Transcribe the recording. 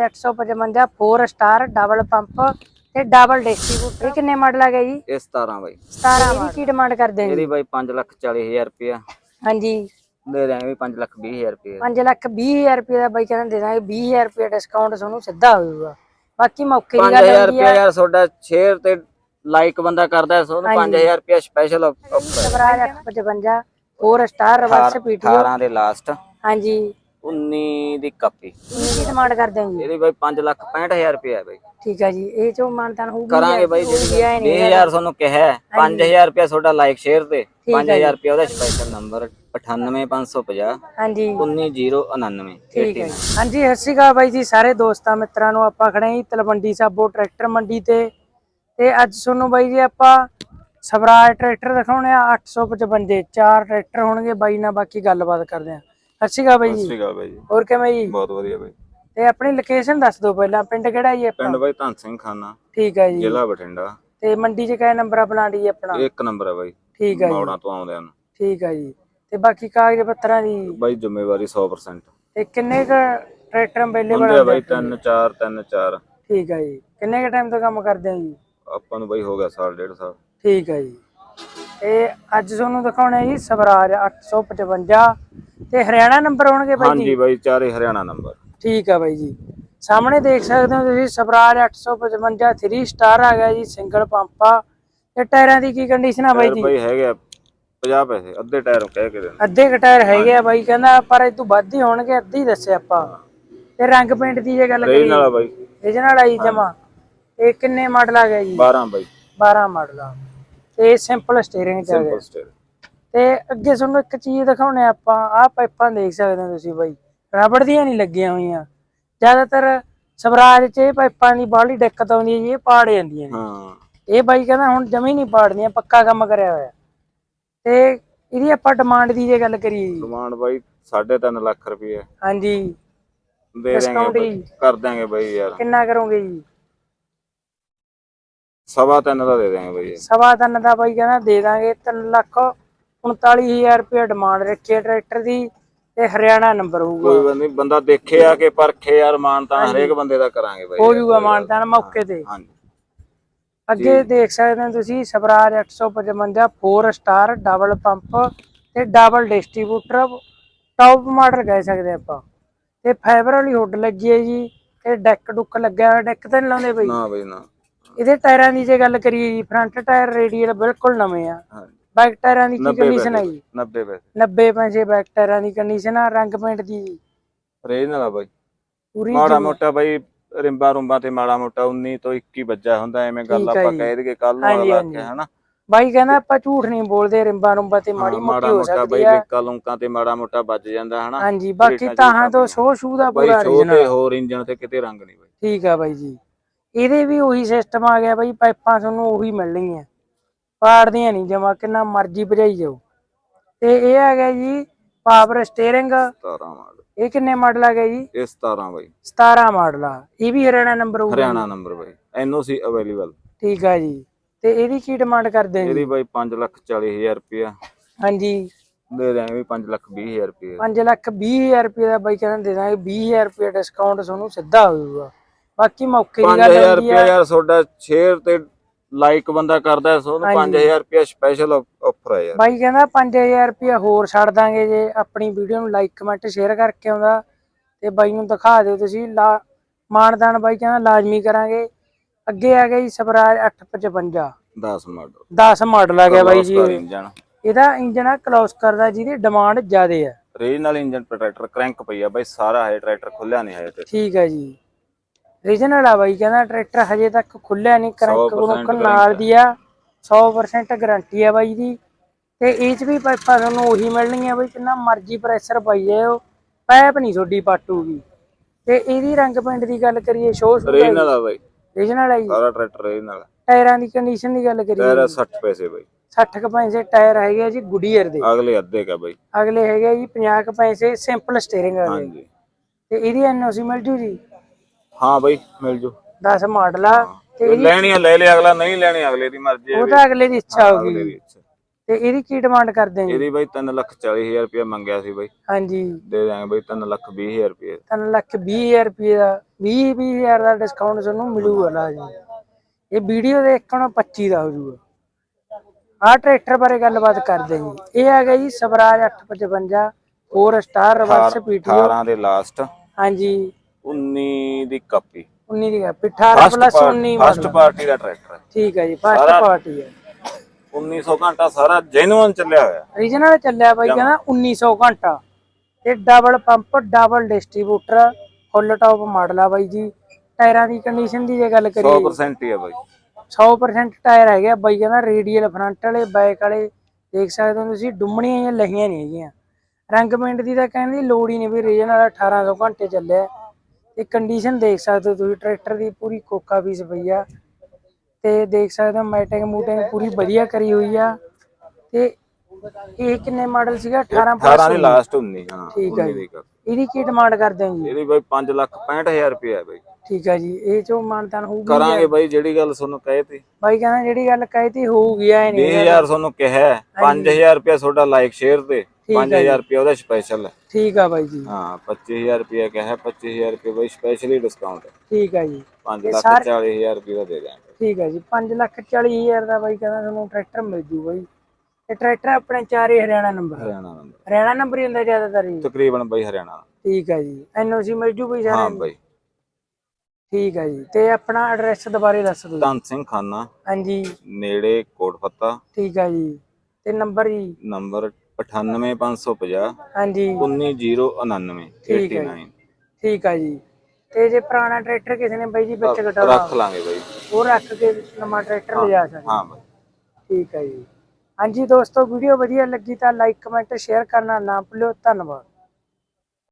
855 4 star double pump ਤੇ double distributor ਇਹ ਕਿੰਨੇ ਮਾਡਲ ਆ ਗਿਆ ਜੀ? ਇਹ 17 ਬਾਈ। 17 ਇਹਦੀ ਕੀ ਡਿਮਾਂਡ ਕਰਦੇ ਜੀ ਇਹਦੀ ਬਾਈ 5 ਲੱਖ 40 ਹਜ਼ਾਰ ਰੁਪਇਆ। ਹਾਂਜੀ। ਦੇ ਦਿਆਂਗੇ ਵੀ 5 ਲੱਖ 20 ਹਜ਼ਾਰ ਰੁਪਇਆ। 5 ਲੱਖ 20 ਹਜ਼ਾਰ ਰੁਪਏ ਦਾ ਬਾਈ ਕਹਿੰਦੇ ਦੇ ਦਾਂਗੇ 20 ਹਜ਼ਾਰ ਰੁਪਏ ਡਿਸਕਾਊਂਟ ਤੁਹਾਨੂੰ ਸਿੱਧਾ ਹੋਊਗਾ ਬਾਕੀ ਮੌਕੇ ਦੀ ਗੱਲ 5000 ਰੁਪਇਆ ਆ ਯਾਰ ਤੁਹਾਡਾ ਸ਼ੇਅਰ ਤੇ ਲਾਈਕ ਬੰਦਾ ਕਰਦਾ ਹੈ ਸੋ 5000 ਰੁਪਇਆ special offer Swaraj 855 4 star reverse PTO 18 ਦੇ ਲਾਸਟ ਹਾਂਜੀ। 19 ਦੀ ਕਾਪੀ। ਕੀ ਡਿਮਾਂਡ ਕਰਦੇ ਜੀ ਇਹਦੀ ਬਾਈ 5 ਲੱਖ 65000 ਰੁਪਇਆ ਹੈ ਬਾਈ। ਠੀਕ ਹੈ ਜੀ ਇਹ ਚੋਂ ਮਾਨਤਾਨ ਹੋਊਗੀ ਕਰਾਂਗੇ ਬਾਈ ਜਿਹੜੀ ਐ ਨਹੀਂ 20000 ਤੁਹਾਨੂੰ ਕਿਹਾ ਹੈ, 5000 ਰੁਪਇਆ ਤੁਹਾਡਾ ਲਾਈਕ ਸ਼ੇਅਰ ਤੇ 5000 ਰੁਪਇਆ ਉਹਦਾ ਸਪੈਸ਼ਲ ਨੰਬਰ 98550 ਹਾਂਜੀ। 19099 ਠੀਕ ਹੈ ਜੀ। ਹਾਂਜੀ ਸਤਿ ਸ਼੍ਰੀ ਅਕਾਲ ਬਾਈ ਜੀ ਸਾਰੇ ਦੋਸਤਾਂ ਮਿੱਤਰਾਂ ਨੂੰ ਆਪਾਂ ਖੜੇ ਹਾਂ ਤਲਵੰਡੀ ਸਾਬੋ ਟਰੈਕਟਰ ਮੰਡੀ ਤੇ। ਤੇ ਅੱਜ ਤੁਹਾਨੂੰ ਬਾਈ ਜੀ ਆਪਾਂ ਸਵਰਾਜ ਟਰੈਕਟਰ ਦਿਖਾਉਣੇ ਆ 855 ਚਾਰ ਟਰੈਕਟਰ ਹੋਣਗੇ ਬਾਈ ਨਾਲ ਬਾਕੀ ਗੱਲਬਾਤ ਕਰਦੇ ਆ। ਸਤਿ ਸ਼੍ਰੀ ਅਕਾਲ ਬਾਈ ਜੀ। ਸ੍ਰੀ ਅਕਾਲ ਬਾਈ ਜੀ। ਹੋਰ ਕਿਵੇਂ ਜੀ? ਬਹੁਤ ਵਧੀਆ ਬਾਈ। ਤੇ ਆਪਣੀ ਲੋਕੇਸ਼ਨ ਦੱਸ ਦਿਓ ਪਹਿਲਾਂ ਪਿੰਡ ਕਿਹੜਾ ਜੀ ਆਪਣਾ? ਪਿੰਡ ਬਾਈ ਧੰਨ ਸਿੰਘ ਖਾਨਾ। ਠੀਕ ਹੈ ਜੀ। ਜ਼ਿਲ੍ਹਾ ਬਠਿੰਡਾ। ਤੇ ਮੰਡੀ 'ਚ ਕਿਹੜਾ ਨੰਬਰ ਆਪਣਾ ਜੀ ਆਪਣਾ? ਇਹ ਇੱਕ ਨੰਬਰ ਹੈ ਬਾਈ। ਠੀਕ ਹੈ ਜੀ। ਮੌੜਾਂ ਤੋਂ ਆਉਂਦੇ ਹਨ ਠੀਕ ਹੈ ਜੀ। ਤੇ ਬਾਕੀ ਕਾਗਜ਼ ਪੱਤਰਾਂ ਦੀ? ਬਾਈ ਜ਼ਿੰਮੇਵਾਰੀ 100% ਤੇ ਕਿੰਨੇ ਕ ਟਰੈਕਟਰ ਅਵੇਲੇਬਲ ਹੁੰਦੇ ਆ ਬਾਈ 3 4 3 4 ਠੀਕ ਹੈ ਜੀ। ਕਿੰਨੇ ਕ ਟਾਈਮ ਤੋਂ ਕੰਮ ਕਰਦੇ ਆ ਜੀ? ਆਪਾਂ ਨੂੰ ਬਾਈ ਹੋ ਗਿਆ ਸਾਲ ਡੇਢ ਸਾਲ। ਠੀਕ ਹੈ ਜੀ। ਤੇ ਅੱਜ ਤੁਹਾਨੂੰ ਦਿਖਾਉਣਾ ਹੈ ਜੀ ਸਵਰਾਜ 855 ਤੇ ਹਰਿਆਣਾ ਨੰਬਰ ਹੋਣਗੇ ਬਾਈ ਹਾਂਜੀ ਜੀ ਬਾਈ ਚਾਰੇ ਹਰਿਆਣਾ ਨੰਬਰ ਠੀਕ ਹੈ ਬਾਈ ਜੀ। ਸਾਹਮਣੇ ਦੇਖ ਸਕਦੇ ਹੋ ਤੁਸੀਂ ਸਵਰਾਜ 855 3 ਸਟਾਰ ਆ ਗਿਆ ਜੀ ਸਿੰਗਲ ਪੰਪ ਆ। ਤੇ ਟਾਇਰਾਂ ਦੀ ਕੀ ਕੰਡੀਸ਼ਨ ਆ ਬਾਈ ਜੀ? ਬਾਈ ਹੈਗੇ ਆ 50 ਪੈਸੇ ਅੱਧੇ ਟਾਇਰ ਕਹਿ ਕੇ ਦੇਣ। ਅੱਧੇ ਕ ਟਾਇਰ ਹੈਗੇ ਆ ਬਾਈ ਕਹਿੰਦਾ ਪਰ ਇਹ ਤੋਂ ਵੱਧ ਹੀ ਹੋਣਗੇ ਅੱਧੇ ਹੀ ਦੱਸਿਆ ਆਪਾਂ। ਤੇ ਰੰਗ ਪੇਂਟ ਦੀ ਜੇ ਗੱਲ ਕਰੀਏ ਵਾਲਾ ਬਾਈ। ਰੀਜਨਲ ਆਈ ਜਮਾ। ਇਹ ਕਿੰਨੇ ਮਾਡਲ ਆ ਗਿਆ ਜੀ? 12 ਬਾਈ। 12 ਮਾਡਲ ਆ। ਤੇ ਸਿੰਪਲ ਸਟੀਅਰਿੰਗ ਚ ਆ ਗਿਆ। ਸਿੰਪਲ ਸਟੇਰ ਤੇ ਅੱਗੇ ਤੁਹਾਨੂੰ ਇੱਕ ਚੀਜ਼ ਦਿਖਾਉਣੇ ਆਪਾਂ ਆਹ ਪਾਈਪਾਂ ਦੇਖ ਸਕਦੇ ਹੋ ਤੁਸੀਂ ਬਾਈ। ਰਬੜ ਦੀਆਂ ਨਹੀਂ ਲੱਗੀਆਂ ਹੋਈਆਂ। ਜ਼ਿਆਦਾਤਰ ਸਵਰਾਜ 'ਚ ਇਹ ਪਾਈਪਾਂ ਦੀ ਬਾਹਲੀ ਦਿੱਕਤ ਆਉਂਦੀ ਹੈ ਜੀ ਇਹ ਪਾੜ ਜਾਂਦੀਆਂ ਨੇ। ਹਾਂ। ਇਹ ਬਾਈ ਕਹਿੰਦਾ ਹੁਣ ਜਮੀ ਨਹੀਂ ਪਾੜਦੀਆਂ ਪੱਕਾ ਕੰਮ ਕਰਿਆ ਹੋਇਆ। ਤੇ ਇਹਦੀ ਆਪਾਂ ਡਿਮਾਂਡ ਦੀ ਜੇ ਗੱਲ ਕਰੀਏ ਜੀ। ਡਿਮਾਂਡ ਬਾਈ 3.5 ਲੱਖ ਰੁਪਏ ਹਾਂਜੀ। ਦੇ ਦੇਂਗੇ। ਕਰ ਦਾਂਗੇ ਬਾਈ ਯਾਰ। ਕਿੰਨਾ ਕਰੋਗੇ ਜੀ? ਸਵਾ ਤਿੰਨ ਦਾ ਦੇ ਦੇਂਗੇ ਬਾਈ। ਸਵਾ ਤਿੰਨ ਦਾ ਬਾਈ ਕਹਿੰਦਾ ਦੇ ਦਾਂਗੇ 3 ਲੱਖ 39000 ਰੁਪਏ ਡਿਮਾਂਡ ਰੱਖੀ ਹੈ ਟਰੈਕਟਰ ਦੀ ਤੇ ਹਰਿਆਣਾ ਨੰਬਰ ਹੋਊਗਾ। ਕੋਈ ਬੰਦਾ ਨਹੀਂ ਬੰਦਾ ਦੇਖੇ ਆ ਕੇ ਪਰਖੇ ਯਾਰ ਮਾਨ ਤਾਂ ਹਰੇਕ ਬੰਦੇ ਦਾ ਕਰਾਂਗੇ ਬਾਈ। ਹੋ ਜਾਊਗਾ ਮਾਨਤਾਨ ਮੌਕੇ ਤੇ। ਹਾਂਜੀ। ਅੱਗੇ ਦੇਖ ਸਕਦੇ ਹੋ ਤੁਸੀਂ ਸਵਰਾਜ 855 4 ਸਟਾਰ ਡਬਲ ਪੰਪ ਤੇ ਡਬਲ ਡਿਸਟ੍ਰੀਬਿਊਟਰ ਟੌਪ ਮਾਡਲ ਕਹਿ ਸਕਦੇ ਆਪਾਂ। ਤੇ ਫਾਈਬਰ ਵਾਲੀ ਹੁੱਡ ਲੱਗੀ ਹੈ ਜੀ ਤੇ ਡੈਕ ਡੁੱਕ ਲੱਗਿਆ ਹੋਇਆ ਡੈਕ ਤਾਂ ਨਹੀਂ ਲਾਉਂਦੇ ਬਈ। ਨਾ ਬਾਈ ਨਾ। ਇਹਦੇ ਟਾਇਰਾਂ ਦੀ ਜੇ ਗੱਲ ਕਰੀਏ ਜੀ ਫਰੰਟ ਟਾਇਰ ਰੇਡੀਅਲ ਬਿਲਕੁਲ ਨਵੇਂ ਆ। ਹਾਂਜੀ। ਬੈਕ ਟਾਇਰਾਂ ਦੀ ਕੀ 90 ਕੰਡੀਸ਼ਨ ਹੈ ਪੈਸੇ ਜੀ 90 ਪੈਸੇ। 90 ਪੈਸੇ ਬੈਕ ਟਾਇਰਾਂ ਦੀ ਕੰਡੀਸ਼ਨ ਆ ਰੰਗ ਪੇਂਟ ਦੀ। ਜੀ ਰੇਂਜ ਨਾਲ ਆ ਬਾਈ। ਪੂਰੀ ਮਾੜਾ ਮੋਟਾ ਬਾਈ ਰਿੰਬਾ ਰੁੰਬਾ ਤੇ ਮਾੜਾ ਮੋਟਾ 19 ਤੋਂ 21 ਵੱਜਾ ਹੁੰਦਾ ਐਵੇਂ ਗੱਲ ਠੀਕ ਆ ਆਪਾਂ ਜੀ। ਕਹਿ ਦਈਏ ਕੱਲ ਨੂੰ ਹਾਂਜੀ, ਵਾਲਾ ਹਾਂਜੀ। ਕਿ ਹਨਾ? ਬਾਈ ਕਹਿੰਦਾ ਆਪਾਂ ਝੂਠ ਨਹੀਂ ਬੋਲਦੇ ਰਿੰਬਾ ਰੁੰਬਾ ਤੇ ਮਾੜੀ ਹਾਂ, ਮੋਟੀ ਮਾੜਾ ਹੋ ਮੋਟਾ ਸਕਦੀ ਬਾਈ ਆ। ਲਿੰਕਾਂ ਲੁੰਕਾਂ ਤੇ ਮਾੜਾ ਮੋਟਾ ਵੱਜ ਜਾਂਦਾ ਹਨਾ? ਹਾਂਜੀ ਬਾਕੀ ਰੇਟਾਂ ਤਾਹਾਂ ਤੋਂ ਸ਼ੋ ਸ਼ੂ ਦਾ ਬਾਈ ਪੂਰਾ ਸ਼ੋਅ ਰੀਜਨਲ ਤੇ ਹੋਰ ਇੰਜਨ ਤੇ ਕਿਤੇ ਰੰਗ ਨਹੀਂ ਬਾਈ। ਠੀਕ ਆ ਬਾਈ ਜੀ। ਇਹਦੇ ਵੀ ਉਹੀ ਸਿਸਟਮ ਆ ਗਿਆ ਬਾਈ ਪਾਈਪਾਂ ਤੁਹਾਨੂੰ ਉਹੀ ਮਿਲਣਗੀਆਂ। ਪਾੜਦੀਆਂ ਨਹੀਂ ਜਮਾ ਕਿੰਨਾ ਮਰਜ਼ੀ ਭਜਾਈ ਜਾਓ। ਤੇ ਇਹ ਆ ਗਿਆ ਜੀ ਪਾਵਰ ਸਟੀਅਰਿੰਗ। 17 ਮਾਡਲ। ਇਹ ਕਿੰਨੇ ਮਾਡਲ ਆ ਗਿਆ ਜੀ? ਇਹ 17 ਬਾਈ। 17 ਮਾਡਲ ਆ। ਇਹ ਵੀ ਹਰਿਆਣਾ ਨੰਬਰ ਹੋਊਗਾ। ਹਰਿਆਣਾ ਨੰਬਰ ਬਾਈ। NOC available. ਠੀਕ ਆ ਜੀ। ਤੇ ਇਹਦੀ ਕੀ ਡਿਮਾਂਡ ਕਰਦੇ ਜੀ? ਇਹਦੀ ਬਾਈ 5 ਲੱਖ 40 ਹਜ਼ਾਰ ਰੁਪਇਆ। ਹਾਂਜੀ। ਦੇ ਦਿਆਂਗੇ ਵੀ 5 ਲੱਖ 20 ਹਜ਼ਾਰ ਰੁਪਇਆ। 5 ਲੱਖ 20 ਹਜ਼ਾਰ ਰੁਪਏ ਦਾ ਬਾਈ ਕਹਿੰਦੇ ਦੇ ਦਾਂਗੇ 20 ਹਜ਼ਾਰ ਰੁਪਏ ਡਿਸਕਾਊਂਟ ਤੁਹਾਨੂੰ ਸਿੱਧਾ ਹੋਊਗਾ। ਬਾਕੀ ਮੌਕੇ ਦੀ ਗੱਲ 5000 ਹੁੰਦੀ ਰੁਪਇਆ ਆ ਯਾਰ ਤੁਹਾਡਾ ਸ਼ੇਅਰ ਤੇ ਲਾਈਕ ਬੰਦਾ ਕਰਦਾ ਸੋ ਉਹਨੂੰ 5000 ਰੁਪਇਆ ਸਪੈਸ਼ਲ ਆਫਰ ਹੈ ਯਾਰ। ਬਾਈ ਕਹਿੰਦਾ 5000 ਰੁਪਏ ਹੋਰ ਛੱਡ ਦਾਂਗੇ ਜੇ ਆਪਣੀ ਵੀਡੀਓ ਨੂੰ ਲਾਈਕ ਕਮੈਂਟ ਸ਼ੇਅਰ ਕਰਕੇ ਆਉਂਦਾ। ਤੇ ਬਾਈ ਨੂੰ ਦਿਖਾ ਦਿਓ ਤੁਸੀਂ ਮਾਨਦਾਨ ਬਾਈ ਕਹਿੰਦਾ ਲਾਜ਼ਮੀ ਕਰਾਂਗੇ। ਅੱਗੇ ਆ ਗਿਆ ਜੀ ਸਵਰਾਜ 855 10 ਮਾਡਲ 10 ਮਾਡਲ ਆ ਗਿਆ ਬਾਈ ਜੀ ਇਹਦਾ ਇੰਜਨ ਆ ਕਲੋਸ ਕਰਦਾ ਜਿਹਦੀ ਡਿਮਾਂਡ ਜ਼ਿਆਦੇ ਆ। ਰੀਜਨਲ ਇੰਜਨ ਟਰੈਕਟਰ ਕ੍ਰੈਂਕ ਪਈ ਆ ਬਾਈ ਸਾਰਾ ਹੈ ਟਰੈਕਟਰ ਖੁੱਲਿਆ ਨਹੀਂ ਹੈ ਤੇ। ਠੀਕ ਹੈ ਜੀ। ਰੀਜਨਲ ਆ ਬਾਈ ਕਹਿੰਦਾ ਟਰੈਕਟਰ ਹਜੇ ਤੱਕ ਖੁੱਲਿਆ ਨਹੀਂ ਕਰੰਕ 100% ਕਰੁੰਕ ਨਾਲ ਦੀ ਆ। 100% ਗਾਰੰਟੀ ਆ ਬਾਈ ਦੀ। ਤੇ ਇਹ ਚ ਵੀ ਪਾਈਪਾਂ ਤੁਹਾਨੂੰ ਉਹੀ ਮਿਲਣਗੀਆਂ ਬਾਈ ਜਿੰਨਾ ਮਰਜ਼ੀ ਪ੍ਰੈਸ਼ਰ ਪਾਈ ਜਾਓ ਪਾਈਪ ਨਹੀਂ ਤੁਹਾਡੀ ਪਾਟੂਗੀ ਤੇ ਇਹਦੀ ਰੰਗ ਪਿੰਡ ਦੀ ਗੱਲ ਕਰੀਏ ਸ਼ੋਅ ਸ਼ੂ ਰੀਜਨਲ ਆ ਬਾਈ। ਰੀਜਨਲ ਆ ਜੀ। ਸਾਰਾ ਟਰੈਕਟਰ ਰੀਜਨਲ ਟਾਇਰਾਂ ਦੀ ਕੰਡੀਸ਼ਨ ਦੀ ਗੱਲ ਕਰੀਏ। ਟਾਇਰ 60 ਪੈਸੇ ਬਾਈ। 60 ਕੁ ਪੈਸੇ ਟਾਇਰ ਹੈਗੇ ਜੀ ਗੁਡੀਅਰ ਦੇ। ਅਗਲੇ ਅੱਧੇ ਕਾ ਬਾਈ। ਅਗਲੇ ਹੈਗੇ ਜੀ 50 ਕੁ ਪੈਸੇ ਸਿੰਪਲ ਸਟੀਅਰਿੰਗ ਵਾਲੇ। ਹਾਂਜੀ। ਤੇ ਇਹਦੀ ਐਨਓਸੀ ਮਿਲ ਜੂ ਜੀ? ਹਾਂ ਬਾਈ ਮਿਲ ਜੂ। 10 ਮਾਡਲ ਆ ਤੇ ਲੈਣੀ ਆ ਲੈ ਲੈ ਅਗਲਾ ਨਹੀਂ ਲੈਣੀ ਅਗਲੇ ਦੀ ਮਰਜ਼ੀ ਹੈ ਉਹ। ਤਾਂ ਅਗਲੇ ਦੀ ਇੱਛਾ ਹਾਂ, ਹੋਗੀ ਅਗਲੇ ਦੀ ਇੱਛਾ। ਤੇ ਇਹਦੀ ਕੀ ਡਿਮਾਂਡ ਕਰਦੇ ਜੀ ਇਹਦੀ ਬਾਈ 3 ਲੱਖ 40 ਹਜ਼ਾਰ ਰੁਪਏ ਮੰਗਿਆ ਸੀ ਬਾਈ। ਹਾਂਜੀ। ਦੇ ਦਾਂਗੇ ਬਾਈ 3 ਲੱਖ 20 ਹਜ਼ਾਰ ਰੁਪਏ 3 ਲੱਖ 20000 ਰੁਪਏ ਦਾ 20 20000 ਦਾ ਡਿਸਕਾਊਂਟ ਤੁਹਾਨੂੰ ਮਿਲੂਗਾ ਲਾ ਜੀ ਇਹ ਵੀਡੀਓ ਦੇਖਣ 25 ਦਾ ਹੋ ਜੂਗਾ। ਆਹ ਟਰੈਕਟਰ ਬਾਰੇ ਗੱਲਬਾਤ ਕਰਦੇ ਜੀ। ਇਹ ਹੈਗਾ ਜੀ ਸਵਰਾਜ 855 4 ਸਟਾਰ ਰਿਵਰਸ ਪੀਟੀਓ 18 ਦੇ ਲਾਸਟ ਹਾਂਜੀ। 19 ਦੀ ਕਾਪੀ। 19 ਦੀ ਹੈ 18 ਪਲੱਸ 19 ਫਸਟ। ਪਾਰਟੀ ਦਾ ਟਰੈਕਟਰ ਹੈ। ਠੀਕ ਹੈ ਜੀ ਫਸਟ ਪਾਰਟੀ ਹੈ। 1900 ਘੰਟਾ ਸਾਰਾ ਜੈਨੂਅਨ ਚੱਲਿਆ ਹੋਇਆ। ਰੀਜਨਲ ਚੱਲਿਆ ਬਾਈ ਕਹਿੰਦਾ 1900 ਘੰਟਾ। ਤੇ double pump double distributor full top model ਆ ਬਾਈ ਜੀ। ਟਾਇਰਾਂ ਦੀ ਕੰਡੀਸ਼ਨ ਦੀ ਜੇ ਗੱਲ ਕਰੀਏ। 100% ਹੀ ਹੈ ਬਾਈ। 100% ਟਾਇਰ ਹੈਗੇ ਆ ਬਾਈ ਕਹਿੰਦਾ ਰੇਡੀਅਲ ਫਰੰਟ ਵਾਲੇ ਬੈਕ ਵਾਲੇ ਦੇਖ ਸਕਦੇ ਹੋ ਤੁਸੀਂ ਡੁੰਮਣੀਆਂ ਜਾਂ ਲਹੀਆਂ ਨਹੀਂ ਹੈਗੀਆਂ। ਰੰਗ ਪੇਂਟ ਦੀ ਤਾਂ ਕਹਿੰਦੀ ਲੋੜ ਹੀ ਨਹੀਂ ਵੀ ਰੀਜਨਲ 1800 ਘੰਟੇ ਚੱਲਿਆ। ਤੇ ਕੰਡੀਸ਼ਨ ਦੇਖ ਸਕਦੇ ਹੋ ਤੁਸੀਂ ਟਰੈਕਟਰ ਦੀ ਪੂਰੀ ਕੋਕਾ ਪੀਸ ਪਈ ਆ। ਤੇ ਦੇਖ ਸਕਦੇ ਹੋ ਮੈਟਿੰਗ ਮੂਟਿੰਗ ਪੂਰੀ ਵਧੀਆ ਕਰੀ ਹੋਈ ਆ। ਤੇ ਇਹ ਕਿੰਨੇ ਮਾਡਲ ਸੀਗਾ? 18 18 plus ਦੀ ਲਾਸਟ 19 ਹਾਂ ਠੀਕ ਹੈ 19 ਜੀ। ਦੀ ਕਾਪੀ ਇਹਦੀ ਕੀ ਡਿਮਾਂਡ ਕਰਦੇ ਹੋ ਜੀ? ਇਹਦੀ ਬਾਈ 5 ਲੱਖ 65000 ਰੁਪਏ ਹੈ ਬਾਈ। ਠੀਕ ਹੈ ਜੀ ਇਹ ਚੋਂ ਮਾਨਤਾਨ ਹੋਊਗੀ ਕਰਾਂਗੇ ਬਾਈ ਜਿਹੜੀ ਗੱਲ ਤੁਹਾਨੂੰ ਕਹੇ ਤੀ। ਬਾਈ ਕਹਿੰਦਾ ਜਿਹੜੀ ਗੱਲ ਕਹੀ ਤੀ ਹੋਊਗੀ ਐ ਨਹੀਂ 20000 ਤੁਹਾਨੂੰ ਕਿਹਾ 5000 ਰੁਪਏ ਤੁਹਾਡਾ ਲਾਈਕ ਸ਼ੇਅਰ ਤੇ। 5000 ਰੁਪਏ ਉਹਦਾ ਸਪੈਸ਼ਲ ਹੈ। ਠੀਕ ਆ ਬਾਈ ਜੀ। ਹਾਂ 25000 ਰੁਪਏ ਕਿਹਾ 25000 ਰੁਪਏ ਬਾਈ ਸਪੈਸ਼ਲੀ ਡਿਸਕਾਊਂਟ ਹੈ। ਠੀਕ ਆ ਜੀ। 5 ਲੱਖ 40000 ਰੁਪਏ ਦਾ ਦੇ ਦਾਂਗੇ ਠੀਕ ਹੈ ਜੀ 5 ਲੱਖ 40 ਹਜ਼ਾਰ ਦਾ ਬਾਈ ਕਹਿੰਦਾ ਤੁਹਾਨੂੰ ਟਰੈਕਟਰ ਮਿਲ ਜੂ ਬਾਈ। ਤੇ ਟਰੈਕਟਰ ਆਪਣੇ ਚਾਰੇ Haryana number Haryana number Haryana number ਹੀ ਹੁੰਦਾ ਜ਼ਿਆਦਾਤਰ ਜੀ। ਤਕਰੀਬਨ ਬਾਈ ਹਰਿਆਣਾ। ਠੀਕ ਹੈ ਜੀ ਐਨਓਸੀ ਮਿਲ ਜੂ ਬਈ ਹਾਂ ਸਾਰੇ ਬਾਈ। ਠੀਕ ਹੈ ਜੀ ਤੇ ਆਪਣਾ ਐਡਰੈਸ ਦੁਬਾਰੇ ਦੱਸ ਦਿਓ। ਧੰਨ ਸਿੰਘ ਖਾਨਾ। ਹਾਂਜੀ। ਨੇੜੇ ਕੋਟਫੱਤਾ ਠੀਕ ਹੈ ਜੀ ਤੇ ਨੰਬਰ ਜੀ। ਨੰਬਰ 98550 ਹਾਂਜੀ। 19099 ਠੀਕ ਹੈ 89 ਠੀਕ ਜੀ। ਤੇ ਜੇ ਪੁਰਾਣਾ ਟਰੈਕਟਰ ਕਿਸੇ ਨੇ ਬਾਈ ਜੀ ਵਿੱਚ ਘਟਾਉਣਾ ਰੱਖ ਲਾਂਗੇ ਬਾਈ ਉਹ ਰੱਖ ਕੇ ਨਵਾਂ ਟਰੈਕਟਰ ਲਿਜਾ ਸਕਦੇ ਹਾਂ। ਬਾਈ। ਠੀਕ ਹੈ ਜੀ। ਹਾਂਜੀ ਦੋਸਤੋ ਵੀਡੀਓ ਵਧੀਆ ਲੱਗੀ ਤਾਂ ਲਾਈਕ ਕਮੈਂਟ ਸ਼ੇਅਰ ਕਰਨਾ ਨਾ ਭੁੱਲਿਓ। ਧੰਨਵਾਦ।